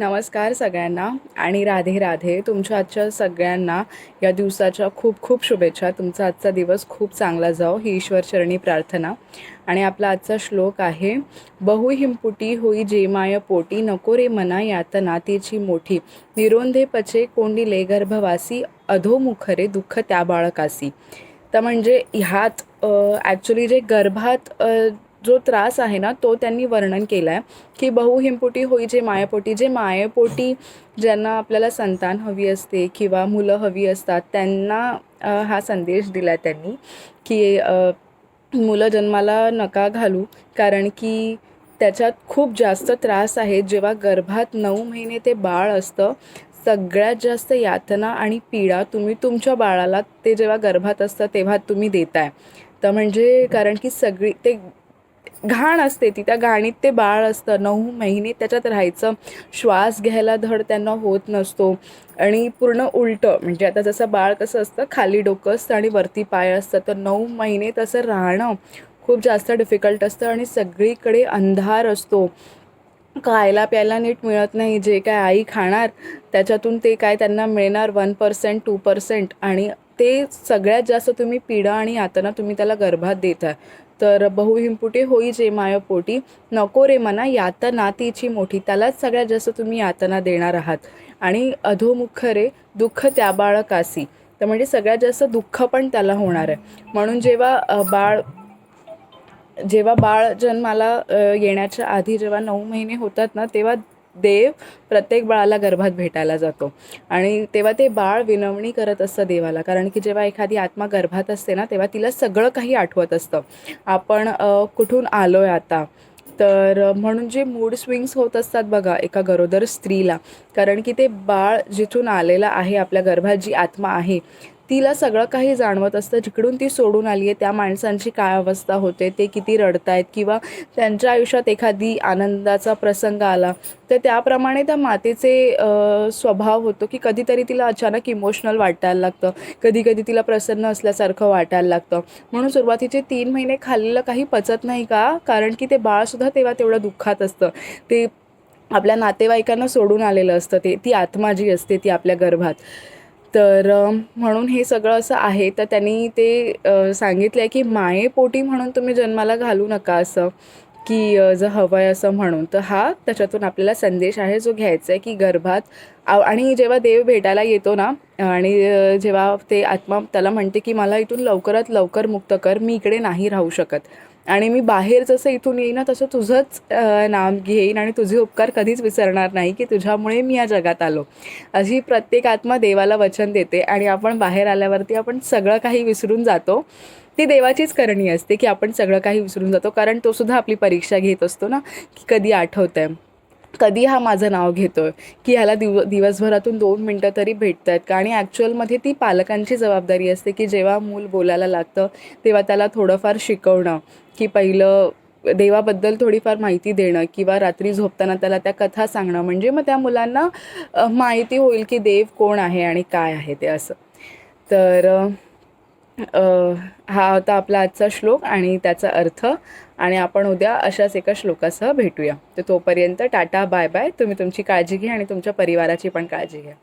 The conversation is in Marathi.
नमस्कार सगळ्यांना आणि राधे राधे तुमच्या आजच्या सगळ्यांना या दिवसाच्या खूप खूप शुभेच्छा. तुमचा आजचा दिवस खूप चांगला जाओ ही ईश्वरचरणी प्रार्थना. आणि आपला आजचा श्लोक आहे बहुहिंपुटी होई जे माय पोटी नको रे मना यातना तिची मोठी. निरोंधे पचे कोंडिले गर्भवासी अधोमुख रे दुःख त्या बाळकासी. तर म्हणजे ह्यात ॲक्च्युली जे गर्भात जो त्रास आहे ना तो त्यांनी वर्णन केला आहे की बहुहिंपुटी होई जे मायापोटी. जे मायापोटी ज्यांना आपल्याला संतान हवी असते किंवा मुलं हवी असतात त्यांना हा संदेश दिला त्यांनी की मुलं जन्माला नका घालू कारण की त्याच्यात खूप जास्त त्रास आहे. जेव्हा गर्भात नऊ महिने ते बाळ असतं सगळ्यात जास्त यातना आणि पीडा तुम्ही तुमच्या बाळाला ते जेव्हा गर्भात असतं तेव्हा तुम्ही देताय. तर म्हणजे कारण की सगळी ते घाण असते ती त्या घाणीत ते बाळ असतं. नऊ महिने त्याच्यात राहायचं. श्वास घ्यायला धड त्यांना होत नसतो. आणि पूर्ण उलटं म्हणजे आता जसं बाळ कसं असतं खाली डोकं असतं आणि वरती पाय असतं. तर नऊ महिने तसं राहणं खूप जास्त डिफिकल्ट असतं आणि सगळीकडे अंधार असतो. खायला प्यायला नीट मिळत नाही. जे काय आई खाणार त्याच्यातून ते काय त्यांना मिळणार? वन पर्सेंट टू पर्सेंट आणि ते सगळ्यात जास्त तुम्ही पीडा आणि यातना तुम्ही त्याला गर्भात देताय. तर बहुहिंपुटे होई जे मायपोटी नको रे मना यातना तिची मोठी. त्यालाच सगळ्यात जास्त तुम्ही यातना देणार आहात. आणि अधोमुख रे दुःख त्या बाळकासी. तर म्हणजे सगळ्यात जास्त दुःख पण त्याला होणार आहे. म्हणून जेव्हा बाळ जेव्हा बाळ जन्माला येण्याच्या आधी जेव्हा नऊ महिने होतात ना तेव्हा देव प्रत्येक बाळाला गर्भात भेटायला जातो. आणि तेव्हा ते बाळ विनवणी करत असतं देवाला. कारण की जेव्हा एखादी आत्मा गर्भात असते ना तेव्हा तिला सगळं काही आठवत असतं. आपण कुठून आलो आहे आता? तर म्हणून जे मूड स्विंग्स होत असतात बघा एका गरोदर स्त्रीला. कारण की ते बाळ जिथून आलेलं आहे आपल्या गर्भात जी आत्मा आहे तिला सगळं काही जाणवत असतं. जिकडून ती सोडून आली आहे त्या माणसांची काय अवस्था होते ते किती रडतायत किंवा त्यांच्या आयुष्यात एखादी आनंदाचा प्रसंग आला तर त्याप्रमाणे त्या मातेचे स्वभाव होतो की कधीतरी तिला अचानक इमोशनल वाटायला लागतं. कधी कधी तिला प्रसन्न असल्यासारखं वाटायला लागतं. म्हणून सुरुवातीचे तीन महिने खाल्लेलं काही पचत नाही का? कारण की ते बाळसुद्धा तेव्हा तेवढं दुःखात असतं. ते आपल्या नातेवाईकांना सोडून आलेलं असतं. ते ती आत्मा जी असते ती आपल्या गर्भात. तर म्हणून हे सगळं असं आहे. तर त्यांनी ते सांगितलं आहे की मायेपोटी म्हणून तुम्ही जन्माला घालू नका असं. की जर हवं आहे असं म्हणून तर हा त्याच्यातून आपल्याला संदेश आहे जो घ्यायचा आहे की गर्भात आणि जेव्हा देव भेटायला येतो ना आणि जेव्हा ते आत्मा त्याला म्हणते की मला इथून लवकरात लवकर मुक्त कर मी इकडे नाही राहू शकत. आणि मी बाहेर जसं इथून येईन ना तसं तुझंच नाम घेईन आणि तुझे उपकार कधीच विसरणार नाही की तुझ्यामुळे मी या जगात आलो. अशी प्रत्येक आत्मा देवाला वचन देते आणि आपण बाहेर आल्यावरती आपण सगळं काही विसरून जातो. ती देवाचीच करणी असते की आपण सगळं काही विसरून जातो कारण तो सुद्धा आपली परीक्षा घेत असतो ना की कधी आठवतं आहे कधी हा माझं नाव घेतो आहे की ह्याला दिव दिवसभरातून दोन मिनटं तरी भेटत आहेत का? आणि ॲक्च्युअलमध्ये ती पालकांची जबाबदारी असते की जेव्हा मूल बोलायला लागतं तेव्हा त्याला थोडंफार शिकवणं की पहिलं देवाबद्दल थोडीफार माहिती देणं किंवा रात्री झोपताना त्याला त्या कथा सांगणं. म्हणजे मग त्या मुलांना माहिती होईल की देव कोण आहे आणि काय आहे ते असं. तर हा होता आपला आजचा श्लोक आणि त्याचा अर्थ. आणि आपण उद्या अशाच एका श्लोकासह भेटूया. तर तोपर्यंत टाटा बाय बाय. तुम्ही तुमची काळजी घ्या आणि तुमच्या परिवाराची पण काळजी घ्या.